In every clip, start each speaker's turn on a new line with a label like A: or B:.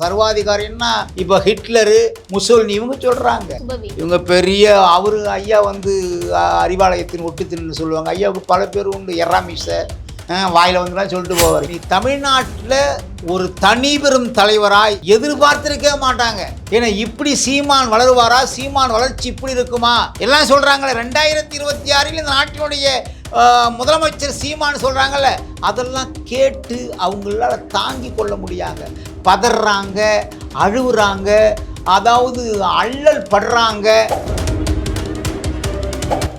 A: சர்வாதிகாரின்னா இப்போ Hitler Mussolini இவங்க சொல்றாங்க.
B: சுபவி
A: இவங்க பெரிய அவரு ஐயா வந்து அறிவாலயத்தின் ஒட்டுத்தின்னு சொல்லுவாங்க. ஐயாவுக்கு பல பேர் உண்டு. எறாமிச வாயில வந்துலாம் சொல்லிட்டு போவார். நீ தமிழ்நாட்டில் ஒரு தனி பெரும் தலைவராய் எதிர்பார்த்திருக்கவே மாட்டாங்க. ஏன்னா இப்படி சீமான் வளருவாரா? சீமான் வளர்ச்சி இப்படி இருக்குமா? எல்லாம் சொல்றாங்களே. ரெண்டாயிரத்தி இருபத்தி ஆறில் இந்த நாட்டினுடைய முதலமைச்சர் சீமான் சொல்றாங்கல்ல. அதெல்லாம் கேட்டு அவங்களால தாங்கி கொள்ள முடியாங்க. பதறாங்க அழுகுறாங்க அதாவது அள்ளல் படுறாங்க.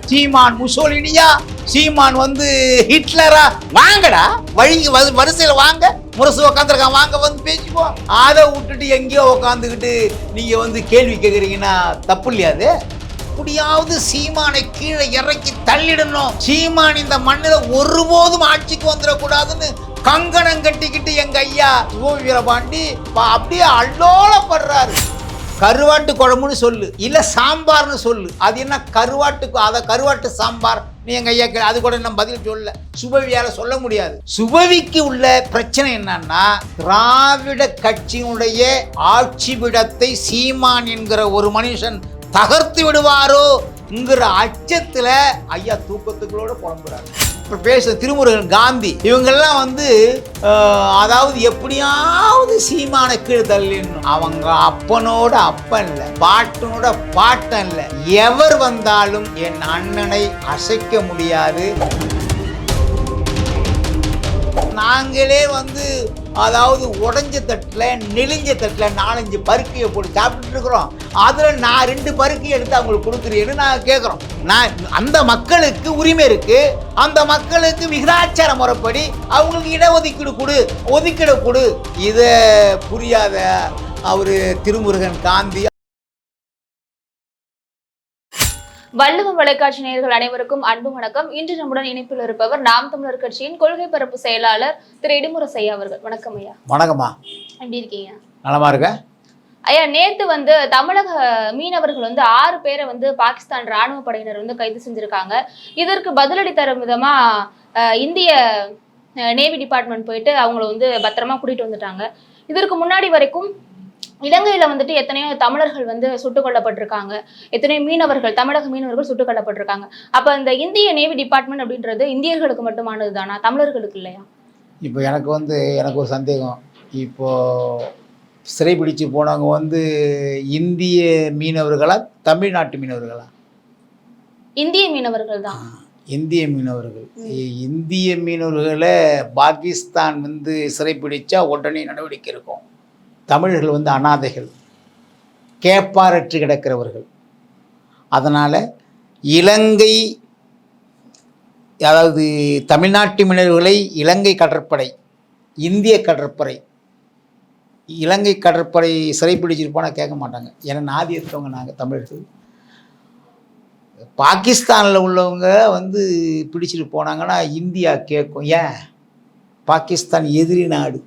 A: சீமான் முசோலினியா சீமான் வந்து ஹிட்லரா? வாங்கடா வழி வ- வாங்க. முரசு உக்காந்துருக்கான் வாங்க வந்து பேசிப்போம். அதை விட்டுட்டு எங்கேயோ உக்காந்துக்கிட்டு நீங்கள் வந்து கேள்வி கேட்குறீங்கன்னா தப்பு இல்லையா அது? எப்படியாவது சீமானை கீழே இறக்கி தள்ளிடணும். சீமான் இந்த மண்ணில் ஒருபோதும் ஆட்சிக்கு வந்துடக்கூடாதுன்னு கங்கணம் கட்டிக்கிட்டு எங்க ஐயா சிவ வீரபாண்டி அப்படியே அல்லோலப்படுறாரு. கருவாட்டு குழம்புன்னு சொல்லு இல்ல சாம்பார்னு சொல்லு. அது என்ன கருவாட்டு அதை அத கருவாட்டு சாம்பார் நீ எங்க ஐயா கே- அது கூட நம்ம பதில் சொல்ல சுபவியால சொல்ல முடியாது. சுபவிக்கு உள்ள பிரச்சனை என்னன்னா திராவிட கட்சியினுடைய ஆட்சி விடத்தை சீமான் என்கிற ஒரு மனுஷன் தகர்த்து விடுவாரோ விடுவாரோங்கிற அச்சத்துல ஐயா தூக்கத்துக்களோட புலம்புறாரு. இப்போ பேச திருமுருகன் காந்தி இவங்கெல்லாம் வந்து அதாவது எப்படியாவது சீமான கீழ் தள்ளிடணும். அவங்க அப்பனோட அப்பன் இல்லை பாட்டனோட பாட்டன் இல்லை. எவர் வந்தாலும் என் அண்ணனை அசைக்க முடியாது. நாங்களே வந்து அதாவது உடஞ்ச தட்டில் நெளிஞ்ச தட்டில் நாலஞ்சு பருக்கையை போட்டு சாப்பிட்டுட்டு இருக்கிறோம். அதில் நான் ரெண்டு பருக்கையை எடுத்து அவங்களுக்கு கொடுக்குறேன்னு நான் கேட்குறோம் நான் அந்த மக்களுக்கு உரிமை இருக்குது அந்த மக்களுக்கு விகிதாச்சார முறைப்படி அவங்களுக்கு இடஒதுக்கீடு கொடு ஒதுக்கீடு கொடு. இதை புரியாத அவர் திருமுருகன் காந்தி
B: வள்ளுவம் தொலைக்காட்சி நேயர்கள் அனைவருக்கும் அன்பு வணக்கம். இன்று நம்முடன் இணைப்பில் இருப்பவர் நாம் தமிழர் கட்சியின் கொள்கை பரப்பு செயலாளர் திரு இடுமுரசு ஐயா அவர்கள். வணக்கம் ஐயா.
A: வணக்கம்மா.
B: எப்படி இருக்கீங்க?
A: நலமா இருக்க?
B: ஐயா நேத்து வந்து தமிழக மீனவர்கள் வந்து ஆறு பேரை வந்து பாகிஸ்தான் ராணுவ படையினர் வந்து கைது செஞ்சிருக்காங்க. இதற்கு பதிலடி தரும் விதமா இந்திய நேவி டிபார்ட்மெண்ட் போயிட்டு அவங்கள வந்து பத்திரமா கூட்டிட்டு வந்துட்டாங்க. இதற்கு முன்னாடி வரைக்கும் இலங்கையில வந்துட்டு எத்தனையோ தமிழர்கள் வந்து சுட்டுக் கொல்லப்பட்டிருக்காங்க எத்தனையோ மீனவர்கள் தமிழக மீனவர்கள் சுட்டுக் கொல்லப்பட்டிருக்காங்க அப்ப இந்த இந்திய நேவி டிபார்ட்மெண்ட் அப்படின்றது இந்தியர்களுக்கு மட்டுமானது தானா தமிழர்களுக்கு இல்லையா?
A: இப்போ எனக்கு வந்து எனக்கு ஒரு சந்தேகம். இப்போ சிறைபிடிச்சு போனவங்க வந்து இந்திய மீனவர்களா தமிழ்நாட்டு மீனவர்களா?
B: இந்திய மீனவர்கள் தான்.
A: இந்திய மீனவர்கள். இந்திய மீனவர்களை பாகிஸ்தான் வந்து சிறைப்பிடிச்சா உடனே நடவடிக்கை இருக்கும் தமிழர்கள் வந்து அனாதைகள். கேப்பாரற்று கிடக்கிறவர்கள். அதனால் இலங்கை அதாவது தமிழ்நாட்டு மீனவர்களை இலங்கை கடற்படை இந்திய கடற்படை இலங்கை கடற்படை சிறைப்பிடிச்சிட்டு போனால் கேட்க மாட்டாங்க. ஏன்னா நாதி இருக்கவங்க நாங்கள் தமிழர்கள். பாகிஸ்தானில் உள்ளவங்க வந்து பிடிச்சிட்டு போனாங்கன்னா இந்தியா கேட்கும். ஏன்? பாகிஸ்தான் எதிரி நாடு.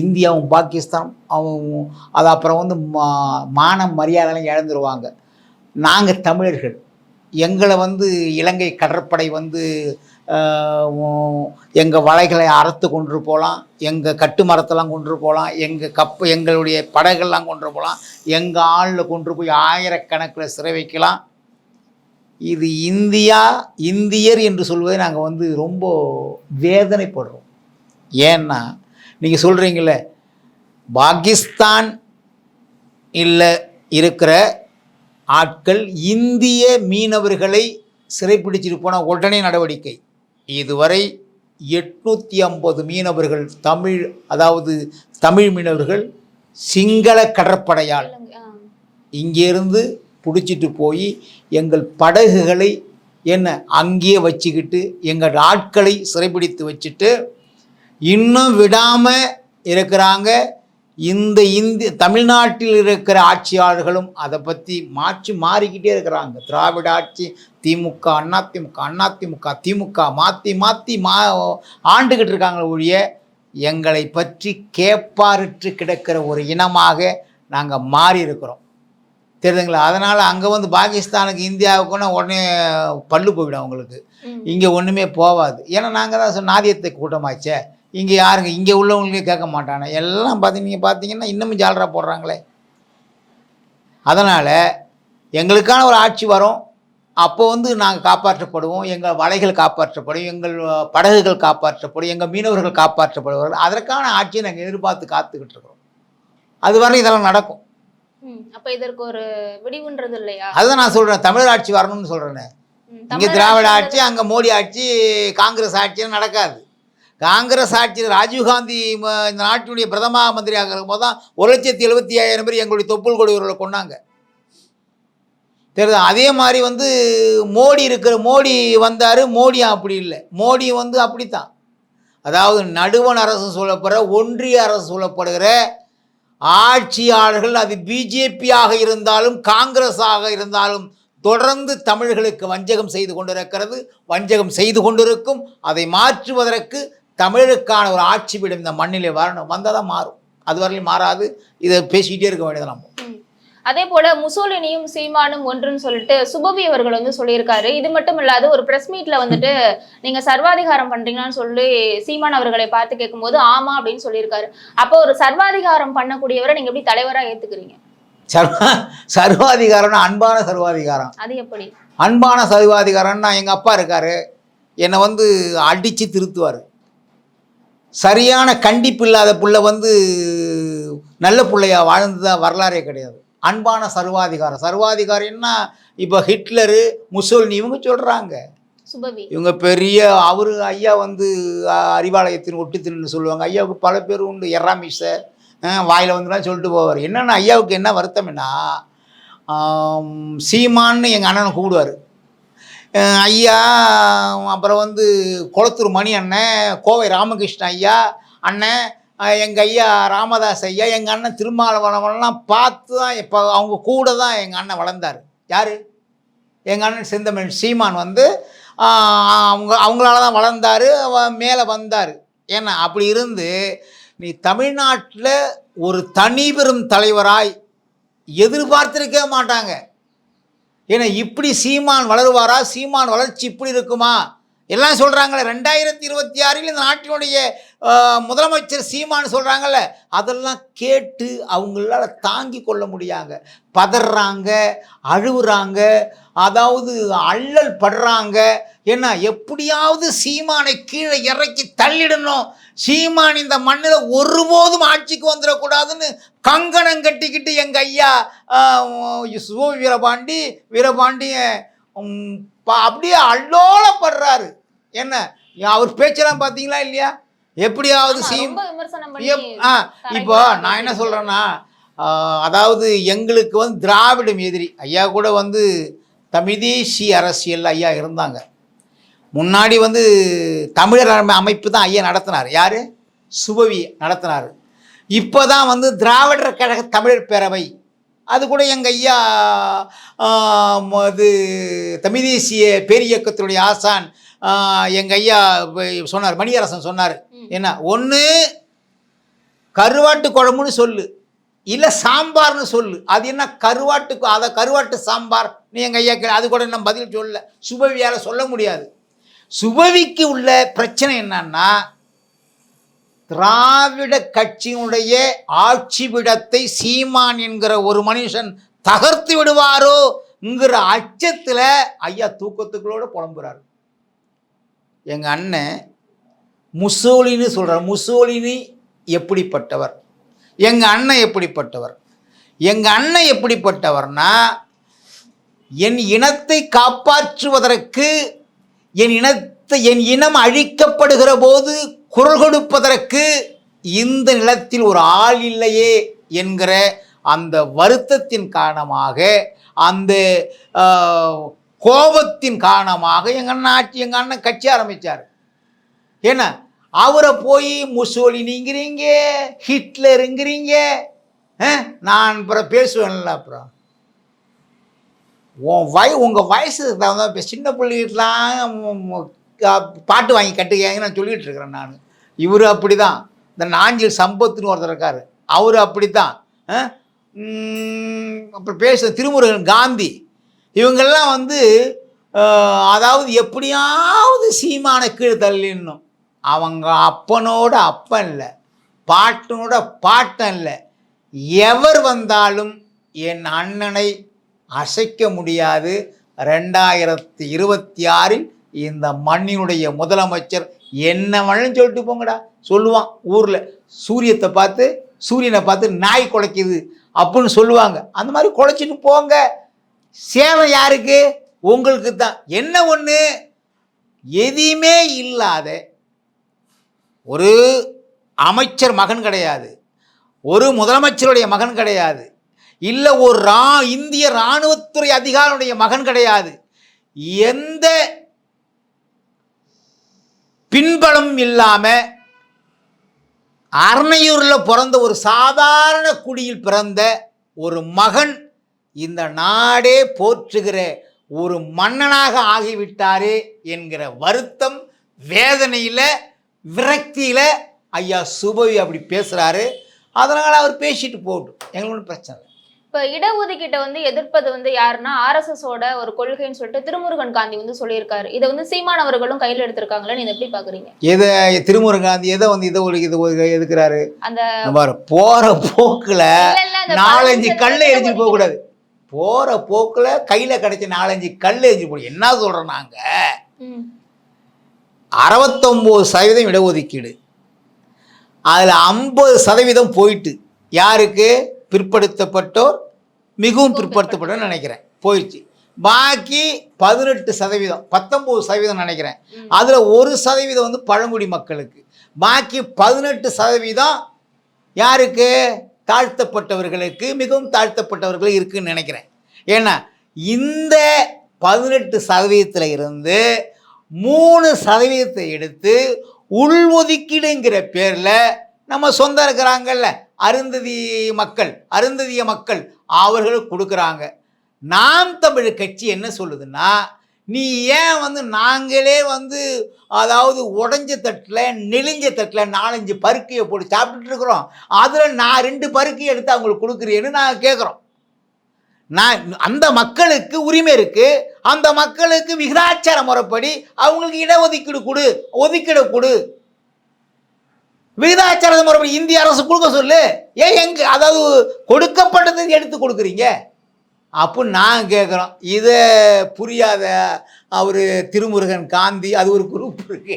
A: இந்தியாவும் பாகிஸ்தான் அவங்க அது அப்புறம் வந்து மா மானம் மரியாதைலாம் இழந்துருவாங்க. நாங்கள் தமிழர்கள். எங்களை வந்து இலங்கை கடற்படை வந்து எங்கள் வலைகளை அறுத்து கொண்டு போகலாம் எங்கள் கட்டு மரத்தெல்லாம் கொண்டு போகலாம் எங்கள் கப்பு எங்களுடைய படகெல்லாம் கொண்டு போகலாம் எங்கள் ஆளில் கொண்டு போய் ஆயிரக்கணக்கில் சிறை வைக்கலாம். இது இந்தியா இந்தியர் என்று சொல்வதை நாங்கள் வந்து ரொம்ப வேதனைப்படுறோம். ஏன்னா நீங்கள் சொல்கிறீங்கள பாகிஸ்தான் இல்லை இருக்கிற ஆட்கள் இந்திய மீனவர்களை சிறைப்பிடிச்சிட்டு போன உடனே நடவடிக்கை இதுவரை எட்நூற்றி ஐம்பது மீனவர்கள் தமிழ் அதாவது தமிழ் மீனவர்கள் சிங்கள கடற்படையால். இங்கேருந்து பிடிச்சிட்டு போய் எங்கள் படகுகளை என்ன அங்கேயே வச்சுக்கிட்டு எங்கள் ஆட்களை சிறைப்பிடித்து வச்சுட்டு இன்னும் விடாமல் இருக்கிறாங்க. இந்த இந்தி தமிழ்நாட்டில் இருக்கிற ஆட்சியாளர்களும் அதை பற்றி மாற்றி மாறிக்கிட்டே இருக்கிறாங்க. திராவிட ஆட்சி திமுக அண்ணா திமுக அண்ணா திமுக திமுக மாற்றி மாற்றி மா ஆண்டுகிட்டு இருக்காங்களே ஒழிய எங்களை பற்றி கேப்பாரிட்டு கிடக்கிற ஒரு இனமாக நாங்கள் மாறி இருக்கிறோம். தெரியுதுங்களா? அதனால் அங்கே வந்து பாகிஸ்தானுக்கு இந்தியாவுக்குன்னு உடனே பல்லு போயிடும் அவங்களுக்கு. இங்கே ஒன்றுமே போகாது ஏன்னா நாங்கள் தான் நாதியத்தை கூட்டமாச்சே. இங்கே யாருங்க? இங்கே உள்ளவங்களுக்கே கேட்க மாட்டானே எல்லாம் பார்த்து நீங்கள் பார்த்தீங்கன்னா இன்னமும் ஜாலரா போடுறாங்களே. அதனால் எங்களுக்கான ஒரு ஆட்சி வரும். அப்போ வந்து நாங்கள் காப்பாற்றப்படுவோம். எங்கள் வலைகள் காப்பாற்றப்படும். எங்கள் படகுகள் காப்பாற்றப்படும். எங்கள் மீனவர்கள் காப்பாற்றப்படுவார்கள். அதற்கான ஆட்சியை நாங்கள் எதிர்பார்த்து காத்துக்கிட்டு இருக்கிறோம். அது வரை இதெல்லாம் நடக்கும்.
B: அப்ப இதற்கு ஒரு விடிவுன்றது இல்லையா?
A: அதுதான் நான் சொல்கிறேன் தமிழர் ஆட்சி வரணும்னு சொல்கிறேனே இங்கே திராவிட ஆட்சி அங்கே மோடி ஆட்சி காங்கிரஸ் ஆட்சியும் நடக்காது. காங்கிரஸ் ஆட்சியில் ராஜீவ்காந்தி இந்த நாட்டினுடைய பிரதம மந்திரியாக இருக்கும்போது தான் ஒரு லட்சத்தி எழுபத்தி ஐயாயிரம் பேர் எங்களுடைய தொப்புள் கொடியவர்களை கொண்டாங்க தெரியுது? அதே மாதிரி வந்து மோடி இருக்கிற மோடி வந்தார் மோடி அப்படி இல்லை. மோடி வந்து அப்படித்தான். அதாவது நடுவண் அரசு சொல்லப்படுற ஒன்றிய அரசு சொல்லப்படுகிற ஆட்சியாளர்கள் அது பிஜேபியாக இருந்தாலும் காங்கிரஸாக இருந்தாலும் தொடர்ந்து தமிழர்களுக்கு வஞ்சகம் செய்து கொண்டிருக்கிறது. வஞ்சகம் செய்து கொண்டிருக்கும். அதை மாற்றுவதற்கு தமிழருக்கான ஒரு ஆட்சி பீடம் இந்த மண்ணிலே வரணும். வந்தால் தான் மாறும். அது வரையிலும் மாறாது. இதை பேசிக்கிட்டே இருக்க வேண்டியது நம்ம.
B: அதே போல முசோலினியும் சீமானும் ஒன்றுன்னு சொல்லிட்டு சுபவி அவர்கள் வந்து சொல்லியிருக்காரு. இது மட்டும் இல்லாத ஒரு பிரஸ் மீட்ல வந்துட்டு நீங்க சர்வாதிகாரம் பண்றீங்களான்னு சொல்லி சீமான் அவர்களை பார்த்து கேட்கும்போது ஆமா அப்படின்னு சொல்லியிருக்காரு. அப்போ ஒரு சர்வாதிகாரம் பண்ணக்கூடியவரை நீங்க எப்படி தலைவரா ஏத்துக்கிறீங்க?
A: சர்வ சர்வாதிகாரம்னா அன்பான சர்வாதிகாரம்.
B: அது எப்படி?
A: அன்பான சர்வாதிகாரம்னா எங்கள் அப்பா இருக்கார். என்னை வந்து அடித்து திருத்துவார். சரியான கண்டிப்பு இல்லாத புள்ள வந்து நல்ல பிள்ளையா வாழ்ந்ததா வரலாறே கிடையாது. அன்பான சர்வாதிகாரம். சர்வாதிகாரம்னா இப்போ ஹிட்லரு முசோலினி இவங்க சொல்கிறாங்க இவங்க பெரிய அவர் ஐயா வந்து அறிவாலயத்தின் ஒட்டு தின்னு சொல்லுவாங்க. ஐயாவுக்கு பல பேர் உண்டு. எறாமிச வாயில் வந்துலாம் சொல்லிட்டு போவார். என்னென்னா ஐயாவுக்கு என்ன வருத்தம்னா சீமான்னு எங்கள் அண்ணனை கூப்பிடுவார் அஹ், ஐயா அப்புறம் வந்து குளத்தூர் மணி அண்ணன் கோவை ராமகிருஷ்ணன் ஐயா அண்ணன் எங்கள் ஐயா ராமதாஸ் ஐயா எங்கள் அண்ணன் திருமாவளவன்லாம் பார்த்து தான் இப்போ அவங்க கூட தான் எங்கள் அண்ணன் வளர்ந்தார். யார்? எங்கள் அண்ணன் செந்தமிழ் சீமான் வந்து அவங்க அவங்களால தான் வளர்ந்தார் மேலே வந்தார். ஏன்னா அப்படி இருந்து நீ தமிழ்நாட்டில் ஒரு தனி பெரும் தலைவராய் எதிர்பார்த்திருக்கவே மாட்டாங்க. ஏன்னா இப்படி சீமான் வளருவாரா? சீமான் வளர்ச்சி இப்படி இருக்குமா? எல்லாம் சொல்கிறாங்களே ரெண்டாயிரத்தி இருபத்தி ஆறில் இந்த நாட்டினுடைய முதலமைச்சர் சீமான்னு சொல்கிறாங்கல்ல அதெல்லாம் கேட்டு அவங்களால தாங்கி கொள்ள முடியாங்க. பதறாங்க அழுவுறாங்க அதாவது அள்ளல் படுறாங்க. ஏன்னா எப்படியாவது சீமானை கீழே இறக்கி தள்ளிடணும். சீமான் இந்த மண்ணில் ஒருபோதும் ஆட்சிக்கு வந்துடக்கூடாதுன்னு கங்கணம் கட்டிக்கிட்டு எங்கள் ஐயா சுவ வீரபாண்டி வீரபாண்டியை அப்படியே அல்லோலப்படுறாரு என்ன? அவர் பேச்செல்லாம் பார்த்தீங்களா இல்லையா? எப்படியாவது சீம் எப்- ஆ இப்போ நான் என்ன சொல்கிறேன்னா அதாவது எங்களுக்கு வந்து திராவிடம் எதிரி ஐயா கூட வந்து தமிழ்தேசி அரசியல் ஐயா இருந்தாங்க. முன்னாடி வந்து தமிழர் அமை- அமைப்பு தான் ஐயா நடத்தினார். யார்? சுபவி நடத்தினார். இப்போ தான் வந்து திராவிடர் கழக தமிழர் பேரவை அது கூட எங்கள் ஐயா அது தமிழ் தேசிய பேரியக்கத்தினுடைய ஆசான் எங்கள் ஐயா சொன்னார் மணியரசன் சொன்னார். என்ன? ஒன்று கருவாட்டு குழம்புன்னு சொல்லு. இல்லை சாம்பார்னு சொல்லு. அது என்ன கருவாட்டு கு- அதை கருவாட்டு சாம்பார்? நீ எங்கள் ஐயா கே- அது கூட நான் பதில் சொல்ல சுபவியால் சொல்ல முடியாது. சுபவிக்கு உள்ள பிரச்சனை என்னன்னா திராவிட கட்சியினுடைய ஆட்சி விடத்தை சீமான் என்கிற ஒரு மனுஷன் தகர்த்து விடுவாரோங்கிற அச்சத்தில் ஐயா தூக்கத்துக்களோடு புலம்புறாரு. எங்கள் அண்ணன் முசோலின்னு சொல்கிறார் முசோலினி எப்படிப்பட்டவர்? எங்கள் அண்ணன் எப்படிப்பட்டவர்? எங்கள் அண்ணன் எப்படிப்பட்டவர்னா என் இனத்தை காப்பாற்றுவதற்கு என் இனத்தை என் இனம் அழிக்கப்படுகிற போது குரல் கொடுப்பதற்கு இந்த நிலத்தில் ஒரு ஆள் இல்லையே என்கிற அந்த வருத்தத்தின் காரணமாக அந்த கோபத்தின் காரணமாக எங்கள் அண்ணன் ஆட்சி எங்கள் அண்ணன் கட்சி ஆரம்பித்தார் என்ன அவரை போய் முசோலினிங்கிறீங்க ஹிட்லருங்கிறீங்க நான் அப்புறம் பேசுவேன்ல அப்புறம். உன் வய உங்கள் வயசுக்கு தகுந்த இப்போ சின்ன பிள்ளைகிட்டலாம் பாட்டு வாங்கி கட்டுக்காங்க நான் சொல்லிகிட்டு இருக்கிறேன் நான். இவர் அப்படி தான் இந்த நாஞ்சில் சம்பத்துன்னு ஒருத்தர் இருக்கார். அவர் அப்படி தான் அப்புறம் பேச திருமுருகன் காந்தி. இவங்கெல்லாம் வந்து அதாவது எப்படியாவது சீமான கீழே தள்ளிடணும். அவங்க அப்பனோட அப்பன் இல்லை. பாட்டனோட பாட்டன் இல்லை. எவர் வந்தாலும் என் அண்ணனை அசைக்க முடியாது. ரெண்டாயிரத்தி இருபத்தி ஆறில் இந்த மண்ணினுடைய முதலமைச்சர் என்ன வேணும்னு சொல்லிட்டு போங்கடா. சொல்லுவான் ஊரில். சூரியத்தை பார்த்து சூரியனை பார்த்து நாய் குலைக்குது அப்படின்னு சொல்லுவாங்க. அந்த மாதிரி குலைச்சிட்டு போங்க. சேவை யாருக்கு? உங்களுக்கு தான். என்ன ஒன்று எதையுமே இல்லாத ஒரு அமைச்சர் மகன் கிடையாது. ஒரு முதலமைச்சருடைய மகன் கிடையாது. இல்லை ஒரு ரா இந்திய இராணுவத்துறை அதிகாரியுடைய மகன் கிடையாது. எந்த பின்பலம் இல்லாமல் அரணையூரில் பிறந்த ஒரு சாதாரண குடியில் பிறந்த ஒரு மகன் இந்த நாடே போற்றுகிற ஒரு மன்னனாக ஆகிவிட்டாரே என்கிற வருத்தம் வேதனையில் விரக்தியில் ஐயா சுபவி அப்படி பேசுகிறாரு அதனால் அவர் பேசிட்டு போகட்டும். எங்களுக்கு ஒன்றும் பிரச்சனை
B: இப்ப இடஒதுக்கீட்டை வந்து எதிர்ப்பது வந்து யாருன்னா ஆர்எஸ்எஸ் ஓட ஒரு கொள்கைன்னு சொல்லிட்டு திருமுருகன் காந்தி வந்து சொல்லியிருக்காரு. இதை வந்து சீமான் அவர்களும் கையில் எடுத்திருக்காங்களே? நீங்க எப்படி பாக்குறீங்க?
A: எதை திருமுருகன் காந்தி எதை வந்து இதை ஒரு இது எதுக்குறாரு?
B: அந்த
A: போகிற போக்கில் நாலஞ்சு கல் எரிஞ்சு
B: இடஒதுக்கீடு-
A: போகக்கூடாது. போகிற போக்கில் கையில் கிடைச்ச நாலஞ்சு கல் எரிஞ்சு போடும் என்ன சொல்கிறோம் நாங்கள்
B: ம்,
A: அறுபத்தொம்போது சதவீதம் இடஒதுக்கீடு. அதில் ஐம்பது சதவீதம் போயிட்டு யாருக்கு? பிற்படுத்தப்பட்டோர் மிகவும் பிற்படுத்தப்பட்டோர் நினைக்கிறேன். போயிடுச்சு. பாக்கி பதினெட்டு சதவீதம் பத்தொம்போது சதவீதம் நினைக்கிறேன். அதில் ஒரு சதவீதம் வந்து பழங்குடி மக்களுக்கு. பாக்கி பதினெட்டு சதவீதம் யாருக்கு? தாழ்த்தப்பட்டவர்களுக்கு மிகவும் தாழ்த்தப்பட்டவர்கள் இருக்குன்னு நினைக்கிறேன். ஏன்னா இந்த பதினெட்டு சதவீதத்தில் இருந்து மூணு சதவீதத்தை எடுத்து உள்ஒதுக்கீடுங்கிற பேரில் நம்ம சொந்தம் இருக்கிறாங்கல்ல அருந்ததி மக்கள் அருந்ததிய மக்கள் அவர்கள் கொடுக்குறாங்க. நாம் தமிழ் கட்சி என்ன சொல்லுதுன்னா நீ ஏன் வந்து நாங்களே வந்து அதாவது உடஞ்ச தட்டில் நெளிஞ்ச தட்டில் நாலஞ்சு பருக்கையை போட்டு சாப்பிட்டுட்டு இருக்கிறோம். அதில் நான் ரெண்டு பருக்கையை எடுத்து அவங்களுக்கு கொடுக்குறேன்னு நாங்கள் கேட்குறோம் நான் அந்த மக்களுக்கு உரிமை இருக்குது அந்த மக்களுக்கு விகிதாச்சார முறைப்படி அவங்களுக்கு இடஒதுக்கீடு கொடு ஒதுக்கீடு கொடு. விகிதாச்சாரத்தை முறைப்படி இந்திய அரசு கொடுக்க சொல்லு. ஏன் எங்க அதாவது கொடுக்கப்பட்டதை எடுத்து கொடுக்குறீங்க? அப்போ நான் கேட்குறோம் இதை புரியாத அவர் திருமுருகன் காந்தி அது ஒரு குரூப் இருக்கு.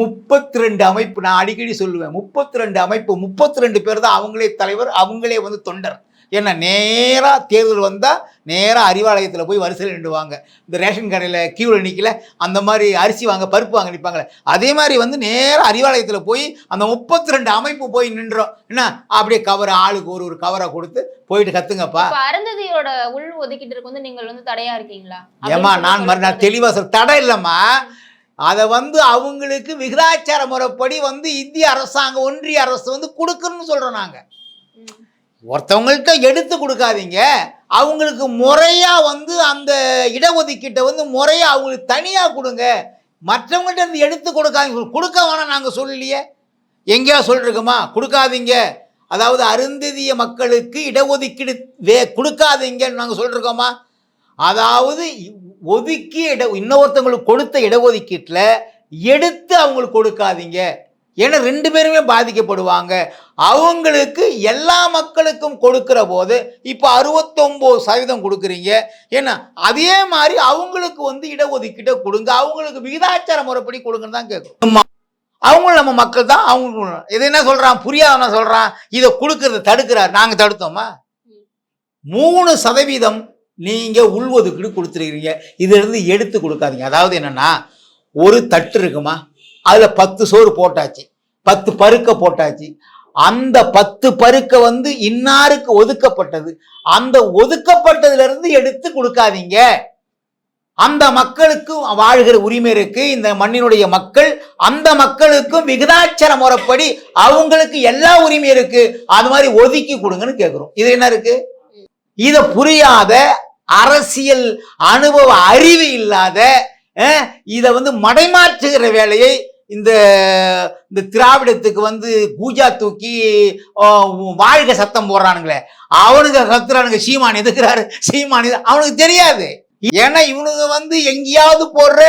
A: முப்பத்தி ரெண்டு அமைப்பு நான் அடிக்கடி சொல்லுவேன். முப்பத்தி ரெண்டு அமைப்பு முப்பத்தி ரெண்டு பேர் தான் அவங்களே தலைவர் அவங்களே வந்து தொண்டர். ஏன்னா நேராக தேர்தல் வந்தால் நேராக அறிவாலயத்தில் போய் வரிசையில் நின்றுவாங்க. இந்த ரேஷன் கடையில் கியூவில் நிற்கல அந்த மாதிரி அரிசி வாங்க பருப்பு வாங்க நிற்பாங்களே அதே மாதிரி வந்து நேராக அறிவாலயத்தில் போய் அந்த முப்பத்தி ரெண்டு அமைப்பு போய் நின்றோம். என்ன? அப்படியே கவர் ஆளுக்கு ஒரு ஒரு கவரை கொடுத்து போயிட்டு கத்துங்கப்பா.
B: அருந்ததியோட உள் ஒதுக்கீட்டிற்கு வந்து நீங்கள் வந்து தடையா இருக்கீங்களா?
A: ஏமா நான் மறு- நான்
B: சொல்லி
A: தெளிவாக சொல் தடை இல்லைம்மா. அதை வந்து அவங்களுக்கு விகிதாச்சார முறைப்படி வந்து இந்திய அரசாங்கம் ஒன்றிய அரசு வந்து கொடுக்கணும்னு சொல்கிறோம் நாங்கள். ஒருத்தவங்கள்ட்ட எடுத்து கொடுக்காதீங்க. அவங்களுக்கு முறையாக வந்து அந்த இடஒதுக்கீட்டை வந்து முறையாக அவங்களுக்கு தனியாக கொடுங்க. மற்றவங்கள்ட்ட இருந்து எடுத்து கொடுக்காதீங்க. கொடுக்க வேணாம் நாங்கள் சொல்லலையே. எங்கேயா சொல்லிருக்கோமா? கொடுக்காதீங்க. அதாவது அருந்ததிய மக்களுக்கு இடஒதுக்கீடு வே கொடுக்காதீங்கன்னு நாங்கள் சொல்லிருக்கோமா? அதாவது ஒதுக்கி இட இன்னொருத்தவங்களுக்கு கொடுத்த இடஒதுக்கீட்டில் எடுத்து அவங்களுக்கு கொடுக்காதீங்க. ஏன்னா ரெண்டு பேருமே பாதிக்கப்படுவாங்க. அவங்களுக்கு எல்லா மக்களுக்கும் கொடுக்கிற போது இப்போ அறுபத்தொம்போது சதவீதம் கொடுக்குறீங்க. ஏன்னா அதே மாதிரி அவங்களுக்கு வந்து இடஒதுக்கீட்டை கொடுங்க. அவங்களுக்கு விகிதாச்சார முறைப்படி கொடுங்கன்னு தான் கேட்கும் அவங்களும் நம்ம மக்கள் தான். அவங்க இது என்ன சொல்கிறான் புரியாதவன சொல்கிறான் இதை கொடுக்கறத தடுக்கிறார். நாங்கள் தடுத்தோமா? மூணு சதவீதம் நீங்கள் உள்ஒதுக்கீடு கொடுத்துருக்கீங்க இதிலிருந்து எடுத்து கொடுக்காதீங்க. அதாவது என்னென்னா ஒரு தட்டு இருக்குமா? அதில் பத்து சோறு போட்டாச்சு. பத்து பருக்க போட்டாச்சு. அந்த பத்து பருக்க வந்து இன்னாருக்கு ஒதுக்கப்பட்டது? அந்த ஒதுக்கப்பட்டதுல இருந்து எடுத்து கொடுக்காதீங்க. அந்த மக்களுக்கும் வாழ்கிற உரிமை இருக்கு. இந்த மண்ணினுடைய மக்கள் அந்த மக்களுக்கும் விகிதாச்சார முறைப்படி அவங்களுக்கு எல்லா உரிமையும் இருக்கு. அது மாதிரி ஒதுக்கி கொடுங்கன்னு கேட்குறோம் இது என்ன இருக்கு? இதை புரியாத அரசியல் அனுபவ அறிவு இல்லாத இதை வந்து மடைமாற்றுகிற வேலையை இந்த இந்த திராவிடத்துக்கு வந்து கூஜா தூக்கி வாழ்க சத்தம் போடுறானுங்களே. அவனுங்க கத்துறானுங்க சீமான் எதுக்குறாரு? சீமான் அவனுக்கு தெரியாது. ஏன்னா இவனுங்க வந்து எங்கேயாவது போடுற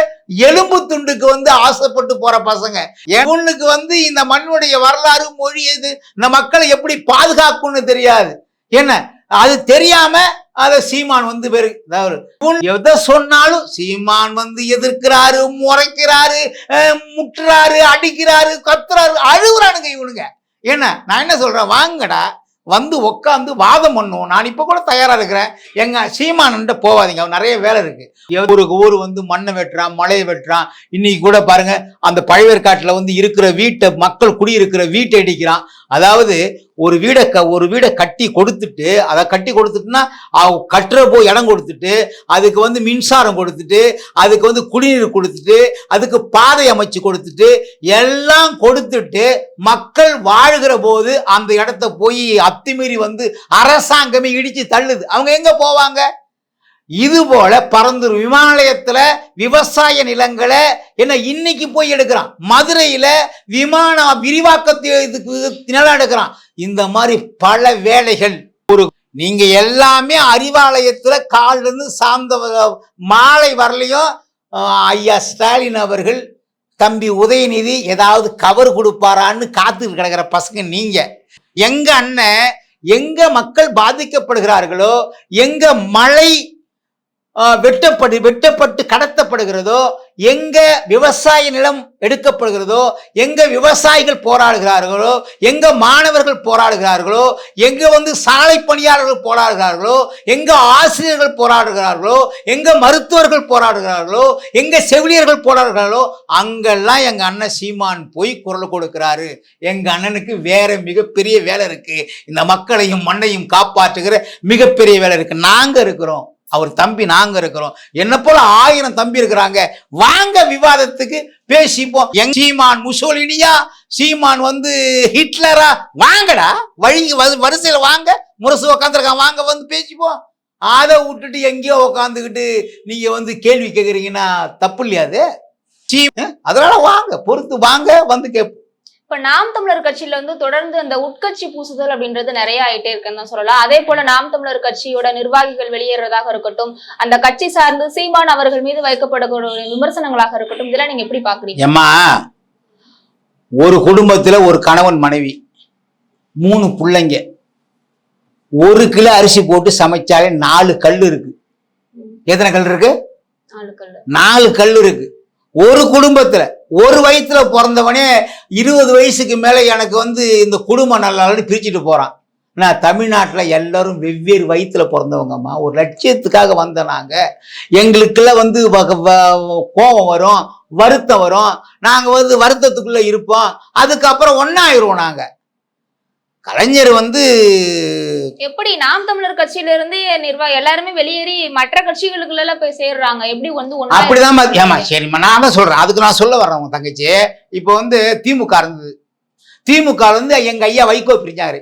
A: எலும்பு துண்டுக்கு வந்து ஆசைப்பட்டு போற பசங்க. இவனுக்கு வந்து இந்த மண்ணுடைய வரலாறு மொழி எது இந்த மக்களை எப்படி பாதுகாக்கும்னு தெரியாது. என்ன? அது தெரியாம அத சீமான் வந்து பெரு எதை சொன்னாலும் சீமான் வந்து எதிர்க்கிறாரு முறைக்கிறாரு முற்றுறாரு முட்டுறாரு அடிக்கிறாரு கத்துறாரு அழுகுறானுங்க இவனுங்க. என்ன? நான் என்ன சொல்றேன்? வாங்கடா வந்து உட்காந்து வாதம் பண்ணுவோம். நான் இப்போ கூட தயாரா இருக்கிறேன். எங்க சீமானன்ட்ட போவாதீங்க. அவன் நிறைய வேலை இருக்கு. ஊருக்கு ஊர் வந்து மண்ணை வெட்டுறான் மலையை வெட்டுறான். இன்னைக்கு கூட பாருங்க அந்த பழவேற்காட்டுல வந்து இருக்கிற வீட்டை மக்கள் குடியிருக்கிற வீட்டை அடிக்கிறான் அதாவது ஒரு வீடை க ஒரு வீடை கட்டி கொடுத்துட்டு அதை கட்டி கொடுத்துட்டுனா அவங்க கட்டுற போய் இடம் கொடுத்துட்டு அதுக்கு வந்து மின்சாரம் கொடுத்துட்டு அதுக்கு வந்து குடிநீர் கொடுத்துட்டு அதுக்கு பாதை அமைச்சு கொடுத்துட்டு எல்லாம் கொடுத்துட்டு மக்கள் வாழ்கிற போது அந்த இடத்த போய் அத்துமீறி வந்து அரசாங்கமே இடித்து தள்ளுது. அவங்க எங்கே போவாங்க? இது போல பரந்தூர் விமானயத்துல விவசாய நிலங்களை என்ன இன்னைக்கு போய் எடுக்கிறான்? மதுரையில விமான விரிவாக்கத்துக்கு நிலம் எடுக்கிறான். இந்த மாதிரி பல வேலைகள். ஒரு நீங்க எல்லாமே அறிவாலயத்துல காலில இருந்து சார்ந்த மாலை வரலையும் ஐயா ஸ்டாலின் அவர்கள் தம்பி உதயநிதி ஏதாவது கவர் கொடுப்பாரான்னு காத்து கிடக்கிற பசங்க நீங்க. எங்க அண்ணன் எங்க மக்கள் பாதிக்கப்படுகிறார்களோ எங்க மழை வெட்டப்படு வெட்டப்பட்டு கடத்தப்படுகிறதோ எங்க விவசாய நிலம் எடுக்கப்படுகிறதோ எங்க விவசாயிகள் போராடுகிறார்களோ எங்க மாணவர்கள் போராடுகிறார்களோ எங்க வந்து சாலை பணியாளர்கள் போராடுகிறார்களோ எங்க ஆசிரியர்கள் போராடுகிறார்களோ எங்க மருத்துவர்கள் போராடுகிறார்களோ எங்க செவிலியர்கள் போராடுகிறார்களோ அங்கெல்லாம் எங்க அண்ணன் சீமான் போய் குரல் கொடுக்கிறாரு. எங்க அண்ணனுக்கு வேற மிகப்பெரிய வேலை இருக்கு. இந்த மக்களையும் மண்ணையும் காப்பாற்றுகிற மிகப்பெரிய வேலை இருக்கு. நாங்க இருக்கிறோம். அவர் தம்பி நாங்க இருக்கிறோம். என்ன போல ஆயிரம் தம்பி இருக்கிறாங்க. வாங்க விவாதத்துக்கு பேசிப்போம். எங் சீமான் முசோலினியா சீமான் வந்து ஹிட்லரா? வாங்கடா. வழி வரிசையில வாங்க. முரசு உக்காந்துருக்கான். வாங்க வந்து பேசிப்போம். அதை விட்டுட்டு எங்கேயோ உக்காந்துக்கிட்டு நீங்க வந்து கேள்வி கேட்குறீங்கன்னா தப்பு இல்லையாது சீ அதனால வாங்க. பொறுத்து வாங்க வந்து கேட்போம்
B: இப்ப நாம் தமிழர் கட்சியில வந்து தொடர்ந்து அந்த உட்கட்சி பூசுதல் அப்படின்றது நிறைய ஆயிட்டே இருக்குன்னு தான் சொல்லலாம். அதே போல நாம் தமிழர் கட்சியோட நிர்வாகிகள் வெளியேறதாக இருக்கட்டும் அந்த கட்சி சார்ந்து சீமான் அவர்கள் மீது வைக்கப்படக்கூடிய விமர்சனங்களாக இருக்கட்டும் இதெல்லாம் நீங்க எப்படி பாக்குறீங்க?
A: ஒரு குடும்பத்துல ஒரு கணவன் மனைவி மூணு பிள்ளைங்க ஒரு கிலோ அரிசி போட்டு சமைச்சாலே நாலு கல் இருக்கு. எத்தனை கல் இருக்கு? நாலு கல் இருக்கு. ஒரு குடும்பத்துல ஒரு வயசுல பிறந்தவனே இருபது வயசுக்கு மேல எனக்கு வந்து இந்த குடும்பம் நல்லாலும் பிரிச்சுட்டு போறான். நான் தமிழ்நாட்டில் எல்லாரும் வெவ்வேறு வயிற்றுல பிறந்தவங்கம்மா. ஒரு லட்சியத்துக்காக வந்த நாங்கள் எங்களுக்கெல்லாம் வந்து வ- கோபம் வரும் வருத்தம் வரும். நாங்கள் வந்து வருத்தத்துக்குள்ள இருப்போம். அதுக்கப்புறம் ஒன்றாயிருவோம் நாங்கள் கலைஞர் வந்து
B: எப்படி நாம் தமிழர் கட்சியில இருந்து நிர்வாகி எல்லாருமே வெளியேறி மற்ற கட்சிகளுக்குள்ள எல்லாம் போய் சேர்றாங்க? எப்படி வந்து
A: அப்படிதான் ஏம்மா சரிம்மா நான் தான் சொல்றேன். அதுக்கு நான் சொல்ல வர்றேன் உங்க தங்கச்சி. இப்போ வந்து திமுக இருந்தது. திமுக இருந்து எங்க ஐயா வைகோ பிரிஞ்சாரு.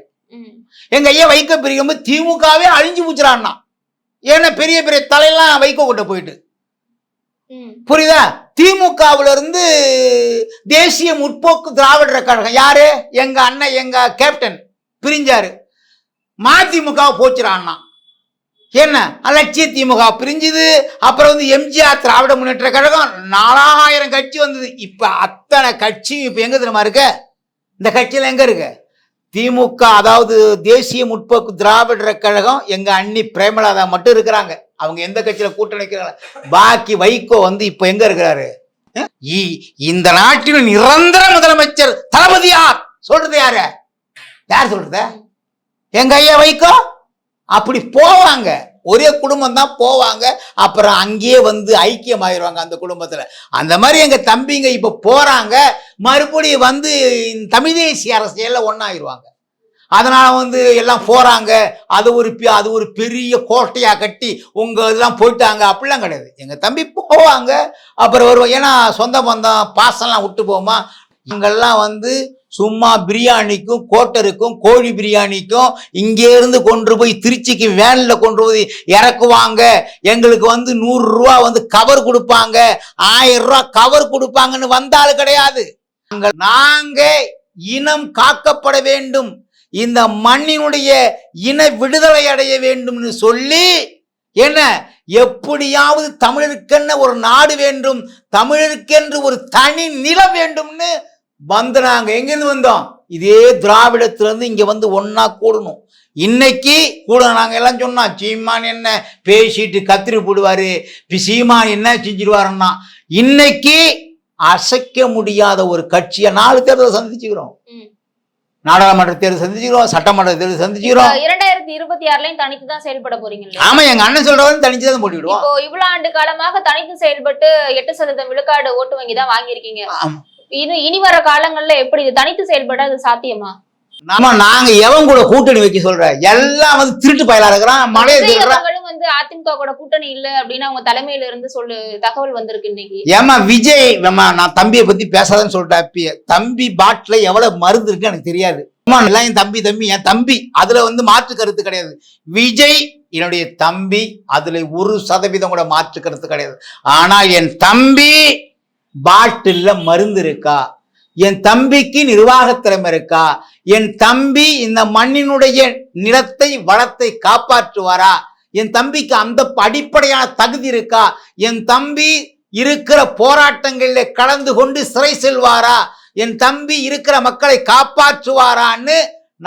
A: எங்க ஐயா வைகோ பிரிக்கும்போது திமுகவே அழிஞ்சு பூச்சுறான்னா. ஏன்னா பெரிய பெரிய தலையெல்லாம் வைகோ கிட்ட போயிட்டு. புரியுதா? திமுகவுல இருந்து தேசிய முற்போக்கு திராவிடர் கழகம் யாரு? எங்க அண்ணன் எங்க கேப்டன் பிரிஞ்சாரு. மதிமுக போச்சுறான்னா. என்ன? அலட்சிய திமுக பிரிஞ்சுது. அப்புறம் வந்து எம்ஜிஆர் திராவிட முன்னேற்ற கழகம் நாலாயிரம் கட்சி வந்தது. இப்ப அத்தனை கட்சியும் இப்ப எங்க தெரியுமா இருக்க? இந்த கட்சியில எங்க இருக்கு? திமுக அதாவது தேசிய முற்போக்கு திராவிடர் கழகம் எங்க அண்ணி பிரேமலாதா மட்டும் இருக்கிறாங்க. அவங்க எந்த கட்சியில கூட்டணிக்கிறாங்க பாக்கி வைகோ வந்து இப்ப எங்க இருக்கிறாரு? இ- இந்த நாட்டின் நிரந்தர முதலமைச்சர் தளபதி யார் சொல்றது யாரு? யார் சொல்றது? எங்க ஐயா வைக்கோ அப்படி போவாங்க. ஒரே குடும்பம் தான் போவாங்க. அப்புறம் அங்கேயே வந்து ஐக்கியம் ஆயிடுவாங்க அந்த குடும்பத்தில். அந்த மாதிரி எங்கள் தம்பிங்க இப்போ போகிறாங்க மறுபடியும் வந்து இந்த தமிழ் தேசிய அரசியலில் ஒன்றாயிருவாங்க அதனால் வந்து எல்லாம் போகிறாங்க அது ஒரு பெ- அது ஒரு பெரிய கோட்டையாக கட்டி உங்கள் இதெல்லாம் போயிட்டாங்க. அப்படிலாம் கிடையாது. எங்கள் தம்பி போவாங்க. அப்புறம் வருவோம் ஏன்னா சொந்த பந்தம் பாசம்லாம் விட்டு போமா இங்கெல்லாம் வந்து சும்மா பிரியாணிக்கும் கோட்டருக்கும் கோழி பிரியாணிக்கும் இங்கேருந்து கொண்டு போய் திருச்சிக்கு வேனில் கொண்டு போய் இறக்குவாங்க. எங்களுக்கு வந்து நூறுரூவா வந்து கவர் கொடுப்பாங்க. ஆயிரம் ரூபா கவர் கொடுப்பாங்கன்னு வந்தாலும் கிடையாது. நாங்க- நாங்க இனம் காக்கப்பட வேண்டும். இந்த மண்ணினுடைய இன விடுதலை அடைய வேண்டும்னு சொல்லி என்ன எப்படியாவது தமிழருக்கென்ன ஒரு நாடு வேண்டும் தமிழருக்கென்று ஒரு தனி நிலம் வேண்டும்னு வந்து நாங்க எங்கிருந்து வந்தோம்? இதே திராவிடத்திலிருந்து இங்க வந்து ஒண்ணா கூடணும். இன்னைக்கு கூட நாங்க எல்லாம் சொன்னோம் சீமான் என்ன பேசிட்டு கத்திரி போடுவாரு சீமான் என்ன செஞ்சிருவாருன்னா இன்னைக்கு அசைக்க முடியாத ஒரு கட்சியை நாலு தேர்தலை சந்திச்சுக்கிறோம். நாடாளுமன்ற தேர்தல் சந்திச்சுக்கிறோம் சட்டமன்ற தேர்தல் சந்திச்சுக்கிறோம்.
B: இரண்டாயிரத்தி இருபத்தி ஆறுலயும் தனித்து தான் செயல்பட போறீங்க
A: ஆமா எங்க அண்ணன் சொல்றவங்க தனிச்சு தான் போட்டுவிடுவோம்
B: இப்போ இவ்வளவு ஆண்டு காலமாக தனித்து செயல்பட்டு எட்டு சதவீதம் விழுக்காடு ஓட்டு வங்கி தான் வாங்கியிருக்கீங்க. இனி இனி வர காலங்கள்ல எப்படி இது தனித்து செயல்பட அது சாத்தியமா?
A: ஆமா நாங்க எவன் கூட கூட்டணி வைக்க சொல்ற? எல்லாம் வந்து திருட்டு பயலா இருக்கிறான் மலையை
B: வந்து அதிமுக கூட கூட்டணி இல்ல அப்படின்னு அவங்க தலைமையில இருந்து சொல்லு தகவல் வந்திருக்கு இன்னைக்கு.
A: ஏமா விஜய் ஏம்மா, நான் தம்பியை பத்தி பேசாதன்னு சொல்லிட்டேன் தம்பி பாட்டில எவ்வளவு மருந்து இருக்கு எனக்கு தெரியாது. எல்லாம் என் தம்பி தம்பி என் தம்பி. அதுல வந்து மாற்று கருத்து கிடையாது. விஜய் என்னுடைய தம்பி அதுல ஒரு சதவீதம் கூட மாற்று கருத்து கிடையாது. ஆனா என் தம்பி பாட்டில்ல மருந்து இருக்கா? என் தம்பிக்கு நிர்வாக திறமை இருக்கா? என் தம்பி இந்த மண்ணினுடைய நிலத்தை வளத்தை காப்பாற்றுவாரா? என் தம்பிக்கு அந்த அடிப்படையான தகுதி இருக்கா? என் தம்பி இருக்கிற போராட்டங்களில் கலந்து கொண்டு சிறை செல்வாரா? என் தம்பி இருக்கிற மக்களை காப்பாற்றுவாரான்னு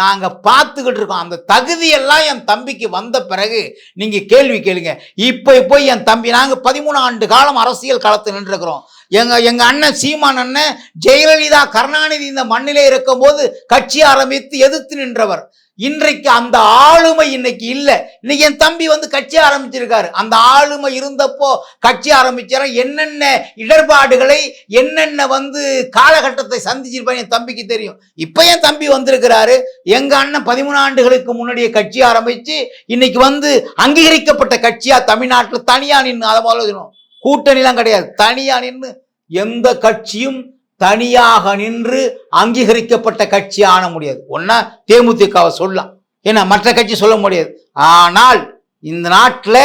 A: நாங்கள் பார்த்துக்கிட்டு இருக்கோம். அந்த தகுதியெல்லாம் என் தம்பிக்கு வந்த பிறகு நீங்கள் கேள்வி கேளுங்க. இப்போ போய் என் தம்பி நாங்கள் பதிமூணு ஆண்டு காலம் அரசியல் களத்தில் நின்றுக்கிறோம் எங்கள் எங்கள் அண்ணன் சீமான் அண்ணன் ஜெயலலிதா கருணாநிதி இந்த மண்ணிலே இருக்கும்போது கட்சி ஆரம்பித்து எதிர்த்து நின்றவர். இன்றைக்கு அந்த ஆளுமை இன்னைக்கு இல்லை. இன்னைக்கு என் தம்பி வந்து கட்சி ஆரம்பிச்சிருக்காரு. அந்த ஆளுமை இருந்தப்போ கட்சி ஆரம்பிச்சார என்னென்ன இடர்பாடுகளை என்னென்ன வந்து காலகட்டத்தை சந்திச்சிருப்பான்னு என் தம்பிக்கு தெரியும். இப்போ என் தம்பி வந்திருக்கிறாரு. எங்க அண்ணன் பதிமூணு ஆண்டுகளுக்கு முன்னாடியே கட்சி ஆரம்பிச்சு இன்னைக்கு வந்து அங்கீகரிக்கப்பட்ட கட்சியா தமிழ்நாட்டில் தனியா நின்று அதை முதல்ல கூட்டணிலாம் கிடையாது. தனியா நின்று எந்த கட்சியும் தனியாக நின்று அங்கீகரிக்கப்பட்ட கட்சி ஆன முடியாது. ஒன்னா தேமுதிகவை சொல்லலாம். ஏன்னா மற்ற கட்சி சொல்ல முடியாது. ஆனால் இந்த நாட்டில்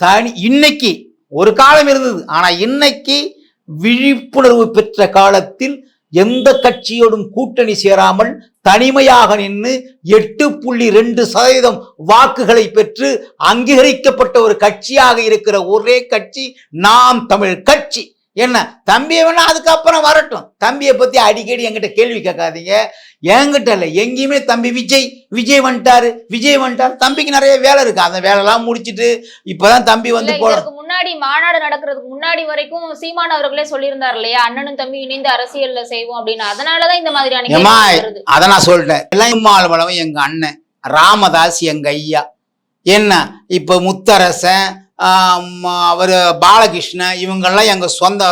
A: தனி இன்னைக்கு ஒரு காலம் இருந்தது. ஆனால் இன்னைக்கு விழிப்புணர்வு பெற்ற காலத்தில் எந்த கட்சியோடும் கூட்டணி சேராமல் தனிமையாக நின்று எட்டு புள்ளி ரெண்டு சதவீதம் வாக்குகளை பெற்று அங்கீகரிக்கப்பட்ட ஒரு கட்சியாக இருக்கிற ஒரே கட்சி நாம் தமிழ் கட்சி. என்ன? தம்பியை வேணா அதுக்கப்புறம் வரட்டும். தம்பியை பத்தி அடிக்கடி என்கிட்ட கேள்வி கேட்காதீங்க. என்கிட்ட இல்லை எங்கேயுமே தம்பி விஜய் விஜய் வந்துட்டாரு. விஜய் வந்துட்டாரு. தம்பிக்கு நிறைய வேலை இருக்கு. அந்த வேலைலாம் முடிச்சிட்டு இப்பதான் தம்பி வந்து
B: இதற்கு முன்னாடி மாநாடு நடக்கிறதுக்கு முன்னாடி வரைக்கும் சீமான் அவர்களே சொல்லியிருந்தார் இல்லையா? அண்ணனும் தம்பி இணைந்து அரசியல்ல செய்வோம் அப்படின்னு. அதனாலதான் இந்த மாதிரியான
A: அதை நான் சொல்லிட்டேன் எல்லாம் இம்மாள் எங்க அண்ணன் ராமதாஸ் எங்க ஐயா. என்ன? இப்ப முத்தரசன் அவர் பாலகிருஷ்ணன் இவங்கெல்லாம் எங்கள் சொந்த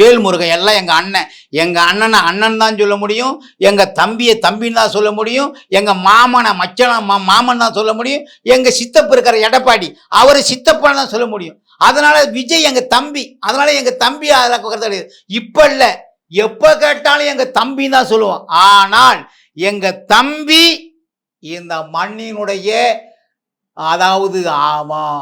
A: வேல்முருகன் எல்லாம் எங்கள் அண்ணன். எங்கள் அண்ணனை அண்ணன் தான் சொல்ல முடியும் எங்கள் தம்பியை தம்பின்னு தான் சொல்ல முடியும் எங்கள் மாமனை மச்சனை மா- மாமன் தான் சொல்ல முடியும் எங்கள் சித்தப்பு இருக்கிற எடப்பாடி அவர் சித்தப்பன் தான் சொல்ல முடியும். அதனால் விஜய் எங்கள் தம்பி அதனால் எங்கள் தம்பி அதில் கிடையாது. இப்போ இல்லை எப்போ கேட்டாலும் எங்கள் தம்பி தான் சொல்லுவோம் ஆனால் எங்கள் தம்பி இந்த மண்ணினுடைய அதாவது ஆமாம்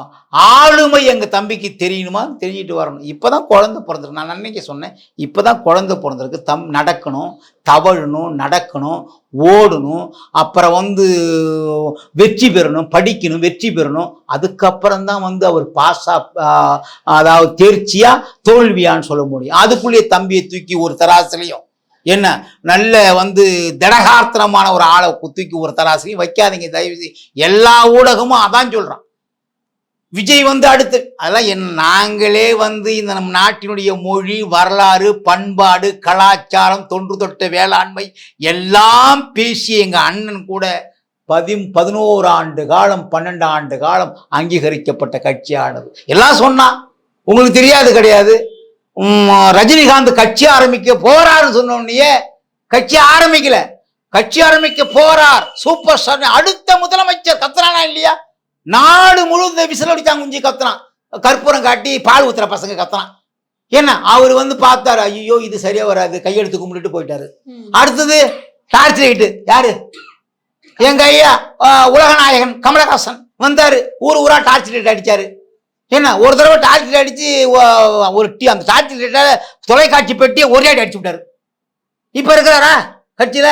A: ஆளுமை எங்கள் தம்பிக்கு தெரியணுமா? தெரிஞ்சுட்டு வரணும். இப்போ தான் குழந்தை பிறந்திருக்கு. நான் அன்னைக்கு சொன்னேன். இப்போ தான் குழந்தை பிறந்திருக்கு. தம் நடக்கணும் தவழணும் நடக்கணும் ஓடணும் அப்புறம் வந்து வெற்றி பெறணும் படிக்கணும் வெற்றி பெறணும். அதுக்கப்புறம் தான் வந்து அவர் பாஸா அதாவது தேர்ச்சியாக தோல்வியான்னு சொல்ல முடியும். அதுக்குள்ளேயே தம்பியை தூக்கி ஒரு தராசுலையும் என்ன? நல்ல வந்து திடகார்த்தனமான ஒரு ஆளை குத்திக்கு ஒரு தராசுலையும் வைக்காதீங்க தயவுசெய்து. எல்லா ஊடகமும் அதான் சொல்றான். விஜய் வந்து அடுத்து. அதெல்லாம் என் நாங்களே வந்து இந்த நம் நாட்டினுடைய மொழி வரலாறு பண்பாடு கலாச்சாரம் தொன்று தொட்ட வேளாண்மை எல்லாம் பேசி எங்க அண்ணன் கூட பதி பதினோரு ஆண்டு காலம் பன்னெண்டு ஆண்டு காலம் அங்கீகரிக்கப்பட்ட கட்சியானது. எல்லாம் சொன்னான். உங்களுக்கு தெரியாது கிடையாது. ரஜினிகாந்த் கட்சி ஆரம்பிக்க போறாருன்னு சொன்ன உடனேயே கட்சி ஆரம்பிக்கல. கட்சி ஆரம்பிக்க போறார். Super star. அடுத்த முதலமைச்சர் கத்துறானா இல்லையா? நாடு முழுவதும் விசில் அடிச்சாங்க குஞ்சு கத்துறான். கற்பூரம் காட்டி பால் ஊத்துற பசங்க கத்துறான். என்ன அவர் வந்து பார்த்தாரு ஐயோ இது சரியா வராது. கையெடுத்து கும்பிட்டுட்டு போயிட்டாரு. அடுத்தது டார்ச் லைட்டு. யாரு? எங்க ஐயா உலகநாயகன் கமலஹாசன் வந்தாரு. ஊர் ஊரா டார்ச் லைட் அடிச்சாரு. என்ன ஒரு தடவை டார்ச் லைட் அடிச்சு ஒரு டி அந்த டார்ச் லைட்டால தொலைக்காட்சி பெட்டியை ஒரே அடி அடிச்சு விட்டாரு இப்ப இருக்கிறாரா? கட்சியில?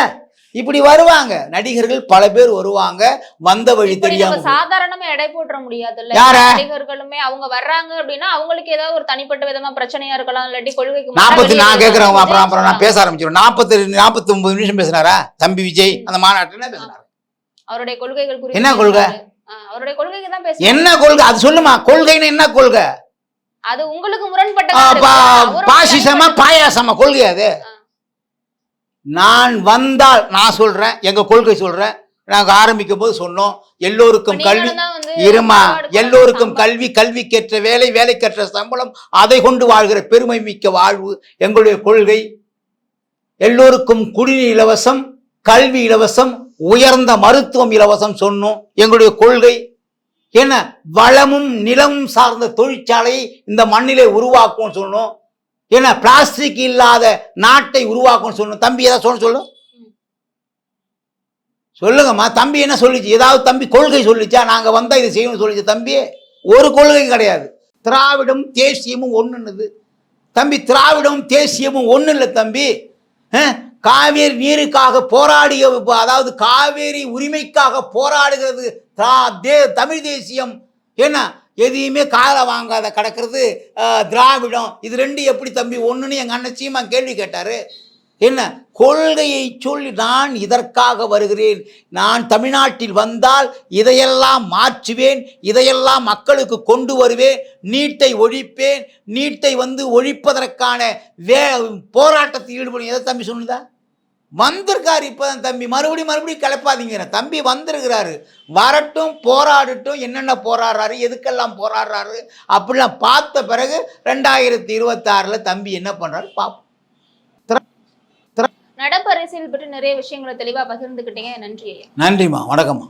A: இப்படி வருவாங்க. நடிகர்கள் பல பேர் வருவாங்க. வந்த வழி தெரியாம
B: சாதாரணமா எடை போட்டுற முடியாதுல்ல?
A: யார?
B: நடிகர்களுமே அவங்க வர்றாங்க அப்படின்னா அவங்களுக்கு ஏதாவது ஒரு தனிப்பட்ட விதமா பிரச்சனையா இருக்கலாம் இல்லாட்டி கொள்கைக்கு
A: நாற்பத்தி நான் கேட்கிறேன். அப்புறம் அப்புறம் நான் பேச ஆரம்பிச்சிடும் நாற்பத்தி நாற்பத்தி ஒன்பது நிமிஷம் பேசினாரா? தம்பி விஜய் அந்த மாநாட்டில் பேசினாரு?
B: அவருடைய கொள்கைகள்
A: என்ன கொள்கை?
B: அவருடைய கொள்கைக்கு தான் பேசுறாரு
A: என்ன கொள்கை? அது சொல்லுமா? கொள்கைன்னு என்ன கொள்கை?
B: அது உங்களுக்கு முரண்பட்ட
A: பாசிசமா பாயாசமா கொள்கை அது. நான் வந்தால் நான் சொல்றேன் எங்க கொள்கை சொல்றேன். நாங்க ஆரம்பிக்கும் போது சொன்னோம் எல்லோருக்கும் கல்வி இருமா? எல்லோருக்கும் கல்வி கல்விக்கேற்ற வேலை வேலைக்கேற்ற சம்பளம் அதை கொண்டு வாழ்கிற பெருமை மிக்க வாழ்வு எங்களுடைய கொள்கை. எல்லோருக்கும் குடிநீர் இலவசம் கல்வி இலவசம் உயர்ந்த மருத்துவம் இலவசம் சொன்னோம். எங்களுடைய கொள்கை என்ன? வளமும் நிலமும் சார்ந்த தொழிற்சாலையை இந்த மண்ணிலே உருவாக்குவோம் சொன்னோம். என்ன? பிளாஸ்டிக் இல்லாத நாட்டை உருவாக்கும்னு சொல்லணும் தம்பி ஏதாவது சொல்ல சொல்லு. சொல்லுங்கம்மா. தம்பி என்ன சொல்லிச்சு? ஏதாவது தம்பி கொள்கை சொல்லிச்சா? நாங்கள் வந்தால் இதை செய்யணும்னு சொல்லிச்சு தம்பி. ஒரு கொள்கை கிடையாது. திராவிடம் தேசியமும் ஒன்றுன்னுது தம்பி திராவிடமும் தேசியமும் ஒன்றும் இல்லை தம்பி காவேரி நீருக்காக போராடிய அதாவது காவேரி உரிமைக்காக போராடுகிறது திரா- தே- தமிழ் தேசியம். என்ன எதையுமே காலை வாங்காத கிடக்கிறது திராவிடம். இது ரெண்டு எப்படி தம்பி? ஒன்றுன்னு எங்கள் அண்ணன் கேள்வி கேட்டார். என்ன? கொள்கையை சொல்லி நான் இதற்காக வருகிறேன். நான் தமிழ்நாட்டில் வந்தால் இதையெல்லாம் மாற்றுவேன் இதையெல்லாம் மக்களுக்கு கொண்டு வருவேன் நீட்டை ஒழிப்பேன் நீட்டை வந்து ஒழிப்பதற்கான வே போராட்டத்தில் ஈடுபடும் எதை தம்பி சொன்னதா வந்திருக்காரு இப்போதான் தம்பி. மறுபடியும் மறுபடியும் கிளப்பாதீங்க. தம்பி வந்திருக்கிறாரு. வரட்டும் போராடட்டும் என்னென்ன போராடுறாரு எதுக்கெல்லாம் போராடுறாரு அப்படிலாம் பார்த்த பிறகு ரெண்டாயிரத்தி இருபத்தாறில் தம்பி என்ன பண்ணுறாரு பார்ப்போம்
B: நடப்பரசியல் பற்றி நிறைய விஷயங்களை தெளிவா பகிர்ந்துக்கிட்டீங்க. நன்றி
A: நன்றிம்மா. வணக்கம்மா.